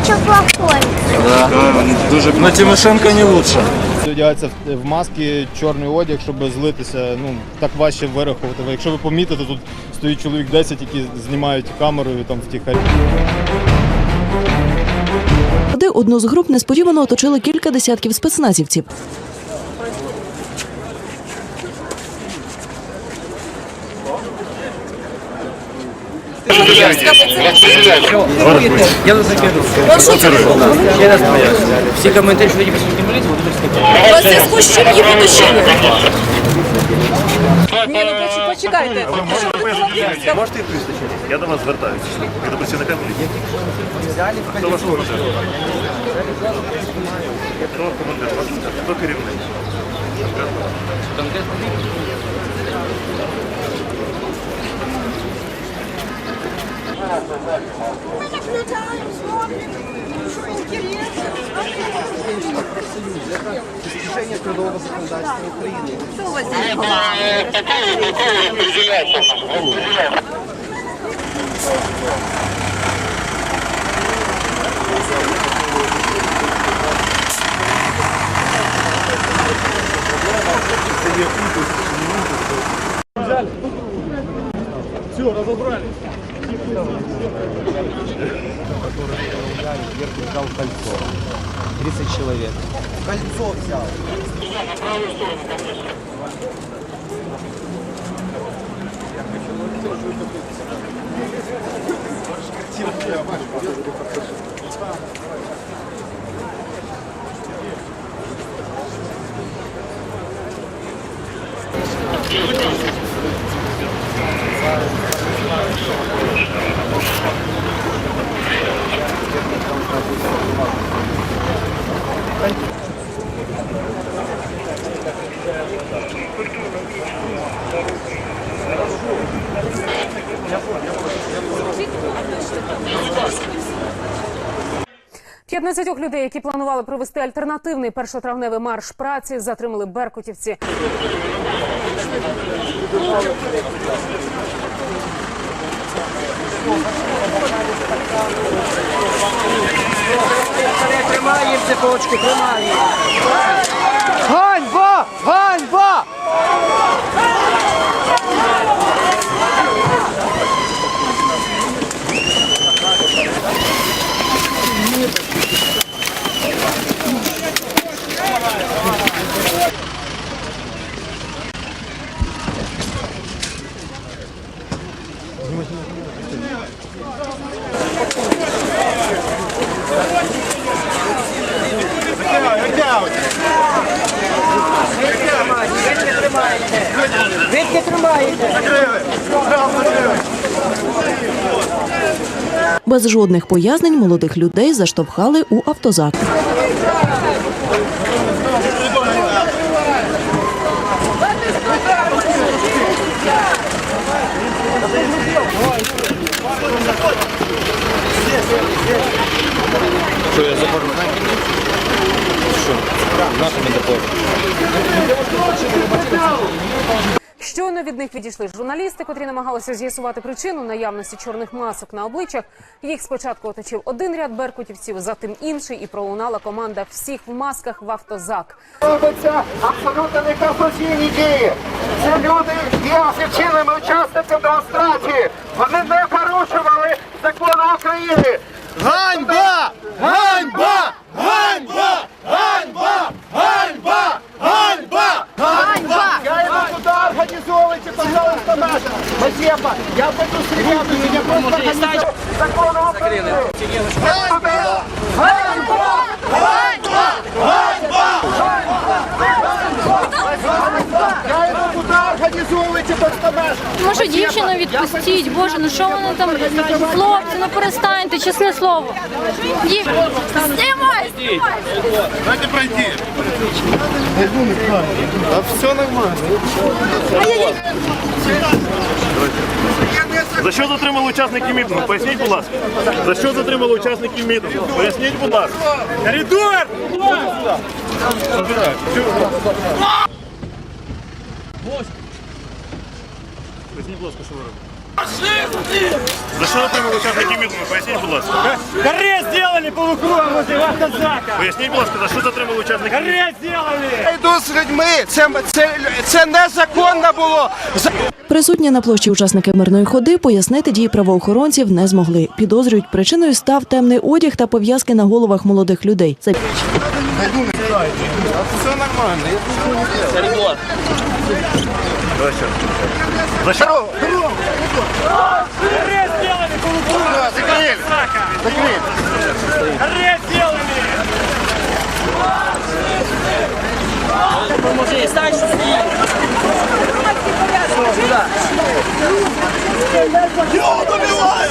плохой. Да. Дуже Но Тимошенко не лучше. одягається в- в маски, чорний одяг, щоб злитися. Ну так важче вирахувати. Якщо ви помітите, тут стоїть чоловік 10, які знімають камерою там втіхарі. Де одну з груп несподівано оточили кілька десятків спецназівців. Я вас. Ще раз поясню. Всі коментарі, що ви присутні поліції, будуть скопіювати. У зв'язку з чим їх уточнення? Ні, ну почекайте. Можете відповісти? Я до вас звертаюся. Ви до працівника поліції. Хто ваш командир? Хто командир? Хто керівник? Достижение трудового законодательства Украины. Все, разобрались. который ударил, вверх взял кольцо. 30 человек. Кольцо взял. Сюда, на правую сторону, конечно. Thank you. П'ятнадцятьох людей, які планували провести альтернативний першотравневий марш праці, затримали беркутівці. Тримаємо цепочку, тримаємо. Ганьба! Ганьба! Звідки тримаєте? Без жодних пояснень молодих людей заштовхали у автозак. Щойно від них відійшли журналісти, котрі намагалися з'ясувати причину наявності чорних масок на обличчях. Їх спочатку оточив один ряд беркутівців, затим інший, і пролунала команда всіх в масках в автозак. робиться абсолютно неконституційні дії. Ці люди є офіційними учасниками демонстрації. Вони не порушували закону України. Ганьба! Ганьба! Ганьба! Ганьба! Ганьба! Ганьба! Ганьба! Я йду туди, організовуйте, пожалуйста, нас. Мазепа, я пойду с ребятами, я просто организую закону України. Ганьба! Ганьба! Я йду туди, організовуйте, просто нас. Може, дівчину відпустіть, боже, ну що вони там? Хлопці, ну перестаньте, чесне слово. Знімай, знімай! Дайте пройти. Та все нормально. За що затримали учасників мітингу? Поясніть, будь ласка. За що затримали учасників мітингу? Поясніть, будь ласка. Коридор! Забирай. Поясніть, будь ласка, що ви робите? За що затримали учасників мітингу? Поясніть, будь ласка. Арест сделали полукругом возле автозака! Поясніть, будь ласка, за що затримали учасників мітингу? Арест сделали! Я йду з людьми. Це, це, це незаконно було. Присутні на площі учасники мирної ходи пояснити дії правоохоронців не змогли. Підозрюють, причиною став темний одяг та пов'язки на головах молодих людей. Це Пойду начинаю. Все нормально, я ничего не делал. Дочер. Дочер! Здорово! Арест сделали, полукура! Да, закрыли! Закрыли! Арест сделали! Поможи, стань сюда! Сюда! Я добиваю!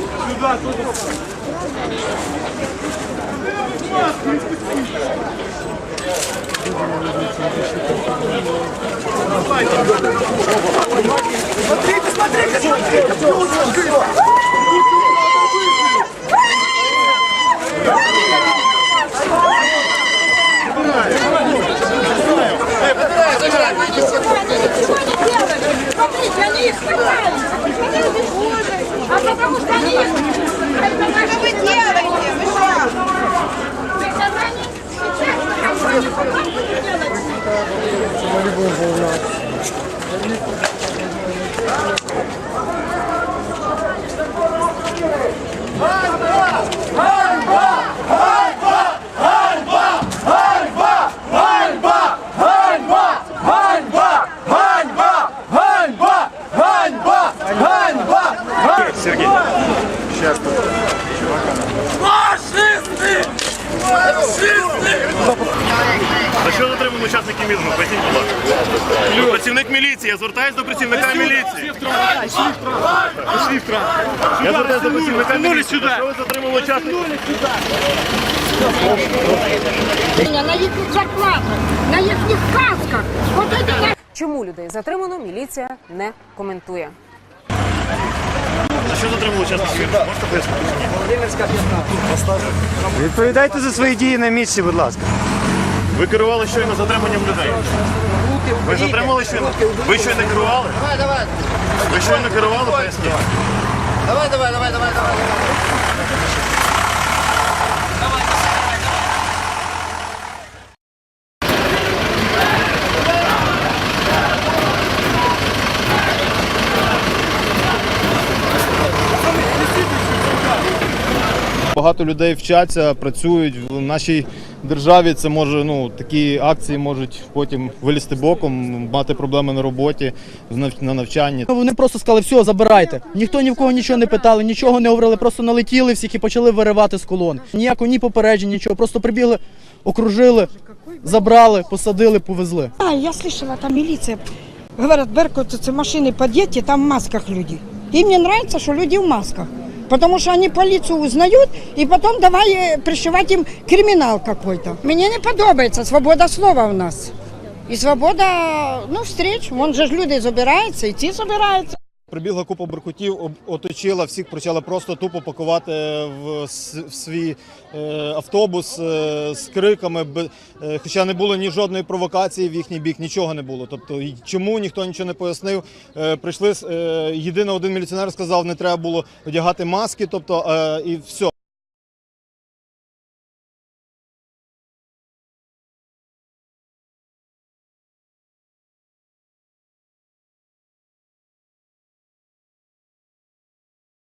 Сюда, туда. Смотрите, смотрите, смотрите! Смотрите, они их хватают! Сергій. За що затримали учасників мітингу? Поясніть, будь ласка. Працівник міліції, я звертаюся до працівника міліції. Я звертаюся до працівника міліції. Що ви затримали учасників? На их зарплатах, на. Вот это Чому людей затримано, міліція не коментує. За що затримали учасників? Можете пояснити? Відповідайте за свої дії на місці, будь ласка. Ви керували щойно затриманням людей. Ви затримали щойно? Ви щойно керували? Давай, давай. Ви щойно керували, поясніть. Давай, давай, давай, давай, давай. Багато людей вчаться, працюють в нашій державі. Це може ну такі акції можуть потім вилізти боком, мати проблеми на роботі, в нав- на навчанні. Вони просто сказали, все, забирайте. Ніхто ні в кого нічого не питали, нічого не говорили, просто налетіли всіх і почали виривати з колон. Ніякого ні попереджень, нічого. Просто прибігли, окружили, забрали, посадили, повезли. А, я слышала, там милиция. Говорят, Беркут, это машины подъедьте, там в масках люди. Им не нравится, что люди в масках. Потому что они полицию узнают, и потом давай э, пришивать им криминал какой-то. Мне не подобается свобода слова у нас. І свобода, ну, встреч. Вон же ж люди забираються, ці забираються. Прибігла купа буркутів, оточила всіх, почала просто тупо пакувати в, свій е, автобус е, з криками. е, хоча не було ні жодної провокації в їхній бік, нічого не було. Тобто, чому ніхто нічого не пояснив. Прийшли єдине один міліціонер сказав, не треба було одягати маски, тобто і все.